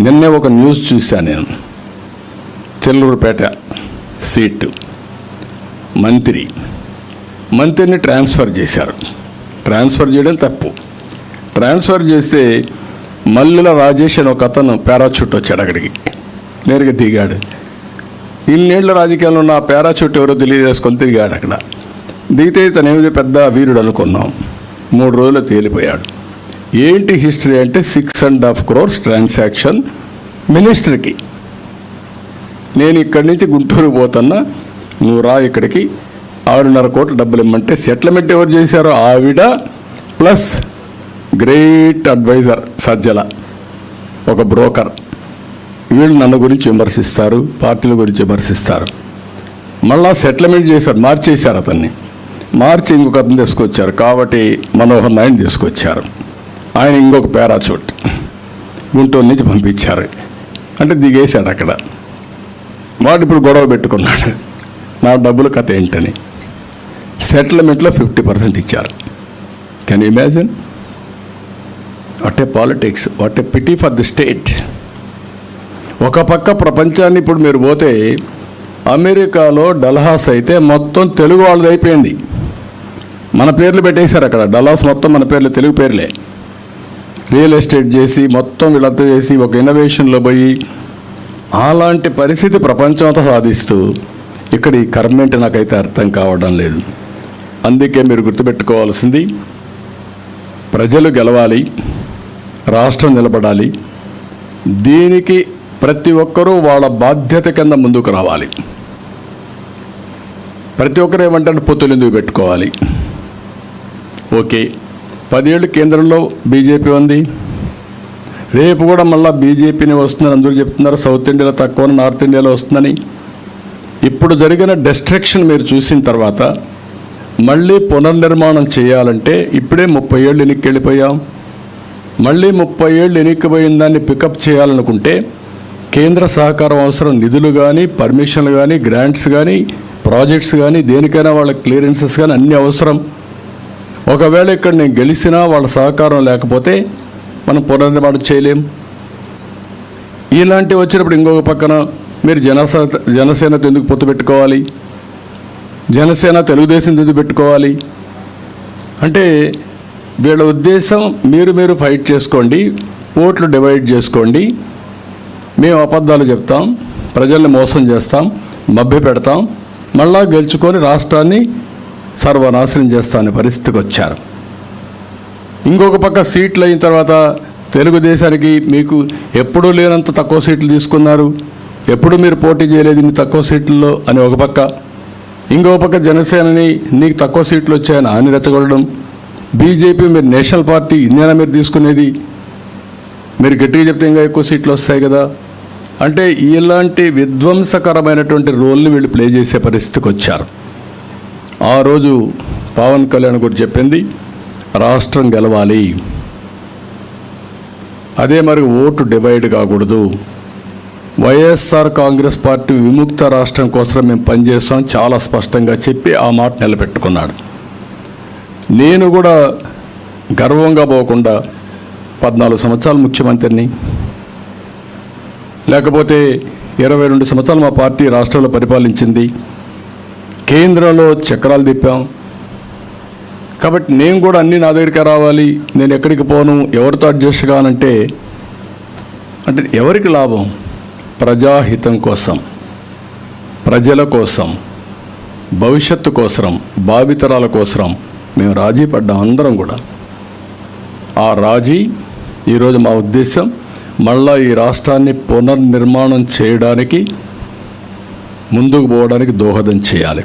నిన్నే ఒక న్యూస్ చూశాను నేను. చెల్లూరుపేట సీటు. మంత్రి. మంత్రిని ట్రాన్స్ఫర్ చేశారు. ట్రాన్స్ఫర్ చేయడం తప్పు. ట్రాన్స్ఫర్ చేస్తే మల్లెల రాజేష్ అని ఒక అతను పారాచూట్ వచ్చాడు అక్కడికి. నేరుగా దిగాడు. ఇన్నేళ్ళ రాజకీయాల్లో ఉన్న ఆ పారాచూట్ ఎవరో తెలియజేసుకొని తిరిగాడు అక్కడ. దిగితే తనేమిది పెద్ద వీరుడు అనుకున్నాం. మూడు రోజులు తేలిపోయాడు. ఏంటి హిస్టరీ అంటే six and half crores transaction మినిస్టర్కి. నేను ఇక్కడి నుంచి గుంటూరు పోతున్నా నువ్వు రా ఇక్కడికి. ఆరున్నర కోట్ల డబ్బులు ఇమ్మంటే సెటిల్మెంట్ ఎవరు చేశారో ఆవిడ ప్లస్ గ్రేట్ అడ్వైజర్ సజ్జల ఒక బ్రోకర్. వీళ్ళు నన్ను గురించి విమర్శిస్తారు పార్టీల గురించి విమర్శిస్తారు. మళ్ళా సెటిల్మెంట్ చేశారు మార్చేశారు అతన్ని. మార్చి ఇంకొక అతను తీసుకొచ్చారు కాబట్టి మనోహర్ నాయుడు తీసుకొచ్చారు. ఆయన ఇంకొక పారాచూట్. గుంటూరు నుంచి పంపించారు. అంటే దిగేశాడు అక్కడ. వాడు ఇప్పుడు గొడవ పెట్టుకున్నాడు. నా డబ్బులు కథ ఏంటని. సెటిల్మెంట్లో ఫిఫ్టీ పర్సెంట్ ఇచ్చారు. Can imagine what a politics what a pity for the state ఒక పక్క ప్రపంచాన్ని ఇప్పుడు మీరు పోతే అమెరికాలో డల్హాస్ అయితే మొత్తం తెలుగు వాళ్ళది అయిపోయింది. మన పేర్లు పెట్టేశారు అక్కడ. డల్హాస్ మొత్తం మన పేర్లు తెలుగు పేర్లే. రియల్ ఎస్టేట్ చేసి మొత్తం వీళ్ళంతా చేసి ఒక ఇన్నోవేషన్లో పోయి అలాంటి పరిస్థితి ప్రపంచమంతా సాధిస్తూ ఇక్కడ ఈ కర్మేంటి నాకైతే అర్థం కావడం లేదు. అందుకే మీరు గుర్తుపెట్టుకోవాల్సింది ప్రజలు గెలవాలి రాష్ట్రం నిలబడాలి దీనికి ప్రతి ఒక్కరూ వాళ్ళ బాధ్యత కింద ముందుకు రావాలి. ప్రతి ఒక్కరు ఏమంటారు? పొత్తులు ఎందుకు పెట్టుకోవాలి? ఓకే. పదేళ్ళు కేంద్రంలో బీజేపీ ఉంది. రేపు కూడా మళ్ళీ బీజేపీని వస్తుందని అందరూ చెప్తున్నారు. సౌత్ ఇండియాలో తక్కువ నార్త్ ఇండియాలో వస్తుందని. ఇప్పుడు జరిగిన డెస్ట్రక్షన్ మీరు చూసిన తర్వాత మళ్ళీ పునర్నిర్మాణం చేయాలంటే ఇప్పుడే ముప్పై ఏళ్ళు ఎన్నిక వెళ్ళిపోయాం. మళ్ళీ ముప్పై ఏళ్ళు ఎన్నికపోయిన దాన్ని పికప్ చేయాలనుకుంటే కేంద్ర సహకారం అవసరం. నిధులు కానీ పర్మిషన్లు కానీ గ్రాంట్స్ కానీ ప్రాజెక్ట్స్ కానీ దేనికైనా వాళ్ళ క్లియరెన్సెస్ కానీ అన్నీ అవసరం. ఒకవేళ ఇక్కడ నేను గెలిచినా వాళ్ళ సహకారం లేకపోతే మనం పునర్నిర్మాణం చేయలేం. ఇలాంటివి వచ్చినప్పుడు ఇంకొక పక్కన మీరు జనసేన జనసేనతో ఎందుకు పొత్తు పెట్టుకోవాలి? జనసేన తెలుగుదేశం ఎందుకు పెట్టుకోవాలి? అంటే వీళ్ళ ఉద్దేశం మీరు మీరు ఫైట్ చేసుకోండి ఓట్లు డివైడ్ చేసుకోండి. మేము అబద్ధాలు చెప్తాం ప్రజల్ని మోసం చేస్తాం మభ్య పెడతాం మళ్ళా గెలుచుకొని రాష్ట్రాన్ని సర్వనాశనం చేస్తా అనే పరిస్థితికి వచ్చారు. ఇంకొక పక్క సీట్లు అయిన తర్వాత తెలుగుదేశానికి మీకు ఎప్పుడూ లేనంత తక్కువ సీట్లు తీసుకున్నారు. ఎప్పుడు మీరు పోటీ చేయలేదు ఇన్ని తక్కువ సీట్లలో అని ఒక పక్క. ఇంకో పక్క జనసేనని నీకు తక్కువ సీట్లు వచ్చాయని అని రెచ్చగొట్టడం. బీజేపీ మీరు నేషనల్ పార్టీ ఇన్నేనా మీరు తీసుకునేది? మీరు గట్టిగా చెప్తే ఇంకా ఎక్కువ సీట్లు వస్తాయి కదా. అంటే ఇలాంటి విధ్వంసకరమైనటువంటి రోల్ని వీళ్ళు ప్లే చేసే పరిస్థితికి వచ్చారు. ఆ రోజు పవన్ కళ్యాణ్ గురించి చెప్పింది రాష్ట్రం గెలవాలి. అదే మరి ఓటు డివైడ్ కాకూడదు. వైఎస్ఆర్ కాంగ్రెస్ పార్టీ విముక్త రాష్ట్రం కోసం మేము పనిచేస్తాం చాలా స్పష్టంగా చెప్పి ఆ మాట నిలబెట్టుకున్నాడు. నేను కూడా గర్వంగా పోకుండా పద్నాలుగు సంవత్సరాలు ముఖ్యమంత్రిని లేకపోతే ఇరవై రెండు సంవత్సరాలు మా పార్టీ రాష్ట్రంలో పరిపాలించింది కేంద్రంలో చక్రాలు తిప్పాం. కాబట్టి నేను కూడా అన్నీ నా దగ్గరికి రావాలి. నేను ఎక్కడికి పోను ఎవరితో అడ్జస్ట్ కానంటే అంటే ఎవరికి లాభం? ప్రజాహితం కోసం ప్రజల కోసం భవిష్యత్తు కోసం భావితరాల కోసం మేము రాజీ పడ్డాం అందరం కూడా. ఆ రాజీ ఈరోజు మా ఉద్దేశం మళ్ళా ఈ రాష్ట్రాన్ని పునర్నిర్మాణం చేయడానికి ముందుకు పోవడానికి దోహదం చేయాలి.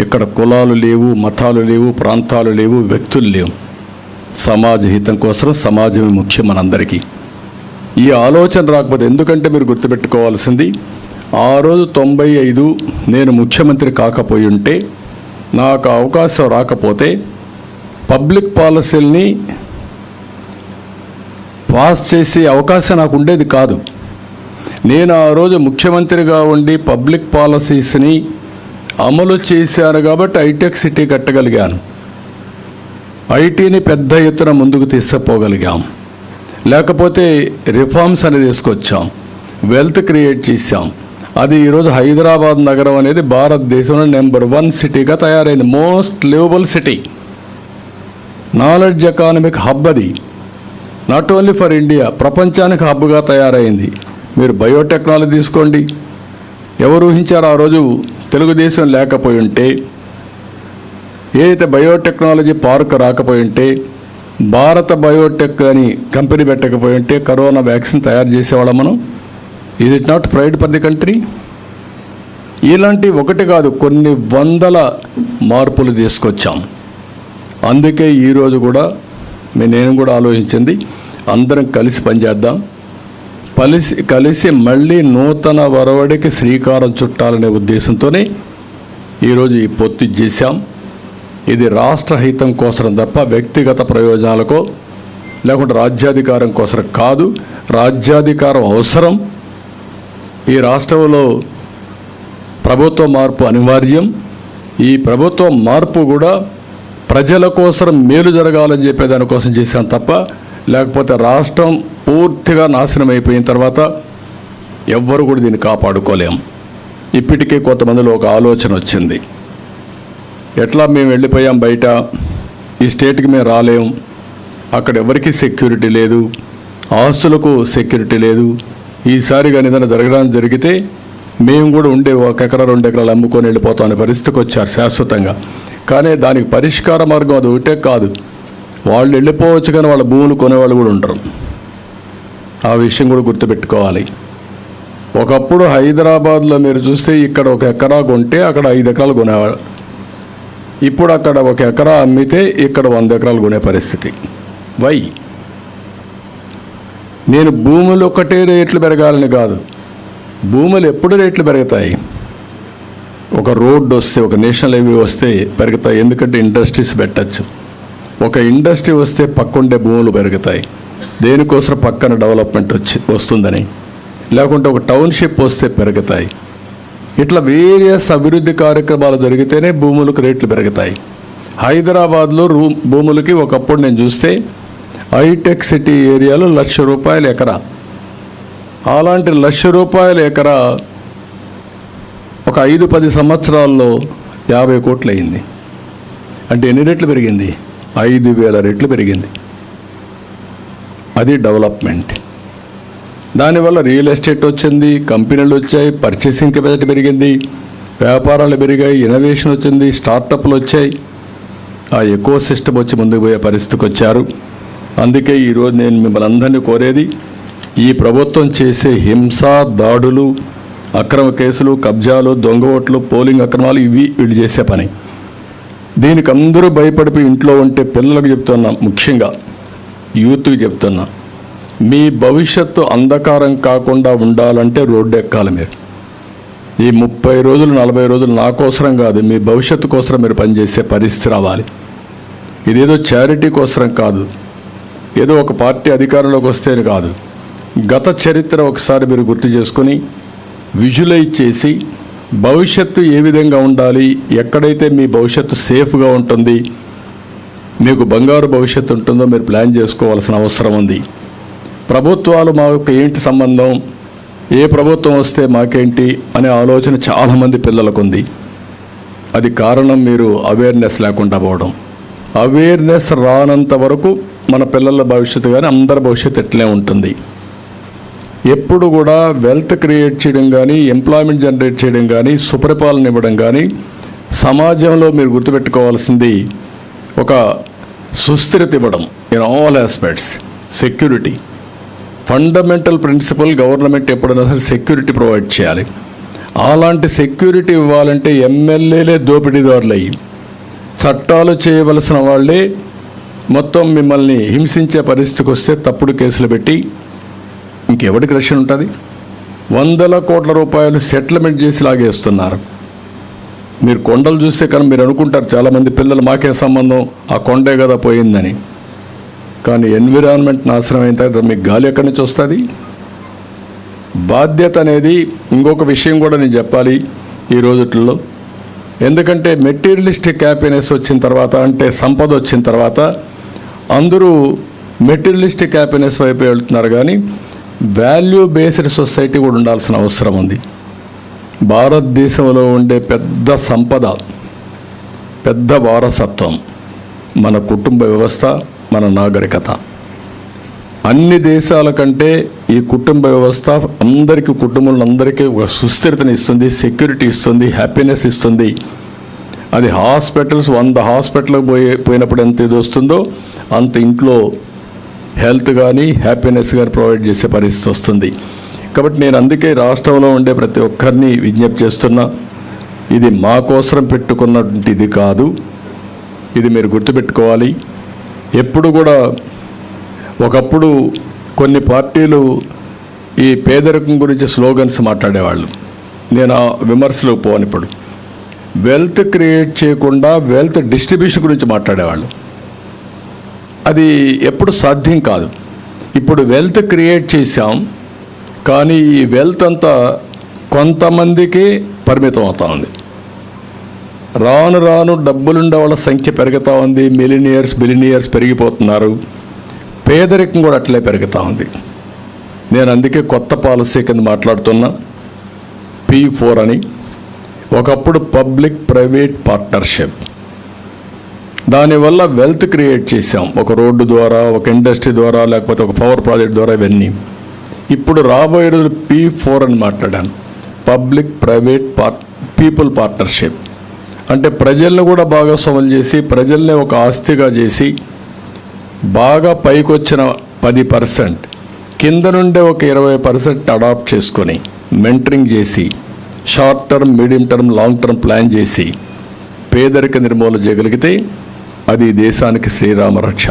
ఇక్కడ కులాలు లేవు మతాలు లేవు ప్రాంతాలు లేవు వ్యక్తులు లేవు. సమాజ హితం కోసం సమాజమే ముఖ్యం మనందరికీ. ఈ ఆలోచన రాకపోతే ఎందుకంటే మీరు గుర్తుపెట్టుకోవాల్సింది ఆ రోజు తొంభై ఐదు నేను ముఖ్యమంత్రి కాకపోయి ఉంటే నాకు అవకాశం రాకపోతే పబ్లిక్ పాలసీల్ని పాస్ చేసే అవకాశం నాకు ఉండేది కాదు. నేను ఆ రోజు ముఖ్యమంత్రిగా ఉండి పబ్లిక్ పాలసీస్ని అమలు చేశారు కాబట్టి హైటెక్ సిటీ కట్టగలిగాను. ఐటీని పెద్ద ఎత్తున ముందుకు తీసుకుపోగలిగాం. లేకపోతే రిఫార్మ్స్ అనేది తీసుకొచ్చాం. వెల్త్ క్రియేట్ చేశాం. అది ఈరోజు హైదరాబాద్ నగరం అనేది భారతదేశంలో నెంబర్ వన్ సిటీగా తయారైంది. Most livable city. Knowledge economic hub అది. నాట్ ఓన్లీ ఫర్ ఇండియా ప్రపంచానికి హబ్గా తయారైంది. మీరు బయోటెక్నాలజీ తీసుకోండి. ఎవరు ఊహించారు ఆ రోజు తెలుగుదేశం లేకపోయి ఉంటే ఏదైతే బయోటెక్నాలజీ పార్క్ రాకపోయి ఉంటే భారత బయోటెక్ అని కంపెనీ పెట్టకపోయి ఉంటే కరోనా వ్యాక్సిన్ తయారు చేసేవాళ్ళం మనం ఇది it not pride for the country ఇలాంటి ఒకటి కాదు కొన్ని వందల మార్పులు తీసుకొచ్చాం. అందుకే ఈరోజు కూడా నేను కూడా ఆలోచించింది అందరం కలిసి పనిచేద్దాం. కలిసి కలిసి మళ్ళీ నూతన వరవడికి శ్రీకారం చుట్టాలనే ఉద్దేశంతోనే ఈరోజు ఈ పొత్తు చేశాం ఇది రాష్ట్ర హితం కోసం తప్ప వ్యక్తిగత ప్రయోజనాలకో లేకుంటే రాజ్యాధికారం కోసం కాదు. రాజ్యాధికారం అవసరం. ఈ రాష్ట్రంలో ప్రభుత్వ మార్పు అనివార్యం. ఈ ప్రభుత్వ మార్పు కూడా ప్రజల కోసం మేలు జరగాలని చెప్పే దానికోసం చేశాం తప్ప లేకపోతే రాష్ట్రం పూర్తిగా నాశనం అయిపోయిన తర్వాత ఎవ్వరు కూడా దీన్ని కాపాడుకోలేం ఇప్పటికే కొంతమందిలో ఒక ఆలోచన వచ్చింది. ఎట్లా మేము వెళ్ళిపోయాం బయట? ఈ స్టేట్కి మేము రాలేం. అక్కడ ఎవరికి సెక్యూరిటీ లేదు. ఆస్తులకు సెక్యూరిటీ లేదు. ఈసారి కానీ ఏదైనా జరగడానికి జరిగితే మేము కూడా ఉండే ఒక ఎకరా రెండు ఎకరాలు అమ్ముకొని వెళ్ళిపోతాం అనే పరిస్థితికి వచ్చారు శాశ్వతంగా. కానీ దానికి పరిష్కార మార్గం అది ఒకటే కాదు. వాళ్ళు వెళ్ళిపోవచ్చు కానీ వాళ్ళ భూములు కొనేవాళ్ళు కూడా ఉంటారు ఆ విషయం కూడా గుర్తుపెట్టుకోవాలి. ఒకప్పుడు హైదరాబాద్లో మీరు చూస్తే ఇక్కడ ఒక ఎకరా కొంటే అక్కడ ఐదు ఎకరాలు కొనేవాడు ఇప్పుడు అక్కడ ఒక ఎకరా అమ్మితే ఇక్కడ వంద ఎకరాలు కొనే పరిస్థితి. వై? నేను భూములు ఒకటే రేట్లు పెరగాలని కాదు. భూములు ఎప్పుడు రేట్లు పెరుగుతాయి? ఒక రోడ్డు వస్తే ఒక నేషనల్ హైవే వస్తే పెరుగుతాయి. ఎందుకంటే ఇండస్ట్రీస్ పెట్టచ్చు. ఒక ఇండస్ట్రీ వస్తే పక్కుండే భూములు పెరుగుతాయి. దేనికోసం పక్కన డెవలప్మెంట్ వచ్చి వస్తుందని. లేకుంటే ఒక టౌన్షిప్ వస్తే పెరుగుతాయి. ఇట్లా వేరియస్ అభివృద్ధి కార్యక్రమాలు జరిగితేనే భూములకు రేట్లు పెరుగుతాయి. హైదరాబాద్లో రూ భూములకి ఒకప్పుడు నేను చూస్తే హైటెక్ సిటీ ఏరియాలో లక్ష రూపాయలు ఎకరా. అలాంటి లక్ష రూపాయల ఎకరా ఒక ఐదు పది సంవత్సరాల్లో యాభై కోట్లు అయింది అంటే ఎన్ని రెట్లు పెరిగింది? ఐదు వేల రెట్లు పెరిగింది. అది డెవలప్మెంట్. దానివల్ల రియల్ ఎస్టేట్ వచ్చింది కంపెనీలు వచ్చాయి పర్చేసింగ్ కెపాసిటీ పెరిగింది వ్యాపారాలు పెరిగాయి ఇన్నోవేషన్ వచ్చింది స్టార్టప్లు వచ్చాయి. ఆ ఎకో సిస్టమ్ వచ్చి ముందుకు పోయే పరిస్థితికి వచ్చారు. అందుకే ఈరోజు నేను మిమ్మల్ని అందరినీ కోరేది ఈ ప్రభుత్వం చేసే హింస దాడులు అక్రమ కేసులు కబ్జాలు దొంగ ఓట్లు పోలింగ్ అక్రమాలు ఇవి వీళ్ళు చేసే పని. దీనికి అందరూ భయపడిపోయి ఇంట్లో ఉంటే పిల్లలకు చెప్తున్నా ముఖ్యంగా యూత్కి చెప్తున్నా మీ భవిష్యత్తు అంధకారం కాకుండా ఉండాలంటే రోడ్డు ఎక్కాలి మీరు. ఈ ముప్పై రోజులు నలభై రోజులు నా కోసరం కాదు మీ భవిష్యత్తు కోసం మీరు పనిచేసే పరిస్థితి రావాలి. ఇదేదో చారిటీ కోసరం కాదు ఏదో ఒక పార్టీ అధికారంలోకి వస్తేనే కాదు. గత చరిత్ర ఒకసారి మీరు గుర్తు చేసుకొని విజువలైజ్ చేసి భవిష్యత్తు ఏ విధంగా ఉండాలి? ఎక్కడైతే మీ భవిష్యత్తు సేఫ్గా ఉంటుంది? మీకు బంగారు భవిష్యత్తు ఉంటుందో మీరు ప్లాన్ చేసుకోవాల్సిన అవసరం ఉంది. ప్రభుత్వాలు మాకు ఏంటి సంబంధం? ఏ ప్రభుత్వం వస్తే మాకేంటి? అనే ఆలోచన చాలామంది పిల్లలకు ఉంది అది కారణం మీరు అవేర్నెస్ లేకుండా పోవడం. అవేర్నెస్ రానంత వరకు మన పిల్లల భవిష్యత్తు కానీ అందరి భవిష్యత్తు ఎట్లే ఉంటుంది? ఎప్పుడు కూడా వెల్త్ క్రియేట్ చేయడం కానీ ఎంప్లాయ్మెంట్ జనరేట్ చేయడం కానీ సుపరిపాలన ఇవ్వడం కానీ సమాజంలో మీరు గుర్తుపెట్టుకోవాల్సింది ఒక సుస్థిరత ఇవ్వడం in all aspects security fundamental principle government ఎప్పుడైనా సరే సెక్యూరిటీ ప్రొవైడ్ చేయాలి. అలాంటి సెక్యూరిటీ ఇవ్వాలంటే ఎమ్మెల్యేలే దోపిడీదారులు అయ్యి చట్టాలు చేయవలసిన వాళ్ళే మొత్తం మిమ్మల్ని హింసించే పరిస్థితికి వస్తే తప్పుడు కేసులు పెట్టి ఇంకెవడికి రష్యన్ ఉంటుంది? వందల కోట్ల రూపాయలు సెటిల్మెంట్ చేసి లాగేస్తున్నారు. మీరు కొండలు చూస్తే కానీ మీరు అనుకుంటారు చాలామంది పిల్లలు మాకే సంబంధం ఆ కొండే కదా పోయిందని. కానీ ఎన్విరాన్మెంట్ నాశనం అయిన తర్వాత మీకు గాలి ఎక్కడి నుంచి వస్తుంది? బాధ్యత అనేది ఇంకొక విషయం కూడా నేను చెప్పాలి ఈ రోజుల్లో. ఎందుకంటే మెటీరియలిస్టిక్ హ్యాపీనెస్ వచ్చిన తర్వాత అంటే సంపద వచ్చిన తర్వాత అందరూ మెటీరియలిస్టిక్ హ్యాపీనెస్ వైపు వెళ్తున్నారు. కానీ వాల్యూ బేస్డ్ సొసైటీ కూడా ఉండాల్సిన అవసరం ఉంది. భారతదేశంలో ఉండే పెద్ద సంపద పెద్ద వారసత్వం మన కుటుంబ వ్యవస్థ మన నాగరికత. అన్ని దేశాల కంటే ఈ కుటుంబ వ్యవస్థ అందరికీ కుటుంబంలో అందరికీ ఒక సుస్థిరతని ఇస్తుంది సెక్యూరిటీ ఇస్తుంది హ్యాపీనెస్ ఇస్తుంది. అది హాస్పిటల్స్ వంద హాస్పిటల్కి పోయే పోయినప్పుడు ఎంత ఇది వస్తుందో అంత ఇంట్లో హెల్త్ కానీ హ్యాపీనెస్ కానీ ప్రొవైడ్ చేసే పరిస్థితి వస్తుంది. కాబట్టి నేను అందుకే రాష్ట్రంలో ఉండే ప్రతి ఒక్కరిని విజ్ఞప్తి చేస్తున్నా ఇది మా కోసం పెట్టుకున్నటువంటిది కాదు. ఇది మీరు గుర్తుపెట్టుకోవాలి. ఎప్పుడు కూడా ఒకప్పుడు కొన్ని పార్టీలు ఈ పేదరికం గురించి స్లోగన్స్ మాట్లాడేవాళ్ళు. నేను ఆ విమర్శలు పోనిప్పుడు. వెల్త్ క్రియేట్ చేయకుండా వెల్త్ డిస్ట్రిబ్యూషన్ గురించి మాట్లాడేవాళ్ళు. అది ఎప్పుడు సాధ్యం కాదు. ఇప్పుడు వెల్త్ క్రియేట్ చేశాం కానీ ఈ వెల్త్ అంతా కొంతమందికి పరిమితం అవుతా ఉంది. రాను రాను డబ్బులుండే వాళ్ళ సంఖ్య పెరుగుతూ ఉంది మిలినియర్స్ బిలినియర్స్ పెరిగిపోతున్నారు. పేదరికం కూడా అట్లే పెరుగుతూ ఉంది. నేను అందుకే కొత్త పాలసీ కింద మాట్లాడుతున్నా పీ ఫోర్ అని. ఒకప్పుడు పబ్లిక్ ప్రైవేట్ పార్ట్నర్షిప్ దానివల్ల వెల్త్ క్రియేట్ చేసాం ఒక రోడ్డు ద్వారా ఒక ఇండస్ట్రీ ద్వారా లేకపోతే ఒక పవర్ ప్రాజెక్ట్ ద్వారా ఇవన్నీ. ఇప్పుడు రాబోయే రోజులు పీ ఫోర్ అని మాట్లాడాను. Public private part people partnership అంటే ప్రజలను కూడా భాగస్వాములు చేసి ప్రజల్ని ఒక ఆస్తిగా చేసి బాగా పైకొచ్చిన పది పర్సెంట్ కింద నుండే ఒక ఇరవై పర్సెంట్ అడాప్ట్ చేసుకొని మెంటరింగ్ చేసి short term medium term long term plan చేసి పేదరిక నిర్మూలన చేయగలిగితే అది దేశానికి శ్రీరామ రక్ష.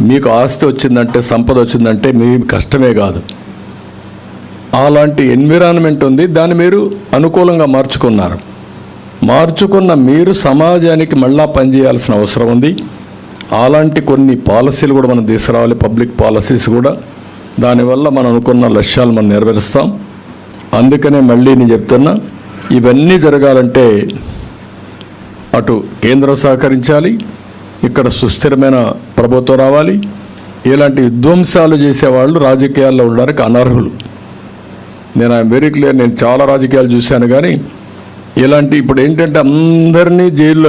మీకు ఆస్తి వచ్చిందంటే సంపద వచ్చిందంటే మీ కష్టమే కాదు. అలాంటి ఎన్విరాన్మెంట్ ఉంది దాన్ని మీరు అనుకూలంగా మార్చుకున్నారు. మార్చుకున్న మీరు సమాజానికి మళ్ళా పనిచేయాల్సిన అవసరం ఉంది. అలాంటి కొన్ని పాలసీలు కూడా మనం తీసుకురావాలి పబ్లిక్ పాలసీస్ కూడా. దానివల్ల మనం అనుకున్న లక్ష్యాలు మనం నెరవేరుస్తాం. అందుకనే మళ్ళీ నేను చెప్తున్నా ఇవన్నీ జరగాలంటే అటు కేంద్రం సహకరించాలి ఇక్కడ సుస్థిరమైన ప్రభుత్వం రావాలి. ఇలాంటి విధ్వంసాలు చేసేవాళ్ళు రాజకీయాల్లో ఉండడానికి అనర్హులు. నేను ఐఎమ్ వెరీ క్లియర్ నేను చాలా రాజకీయాలు చూశాను కానీ ఇలాంటి ఇప్పుడు ఏంటంటే అందరినీ జైల్లో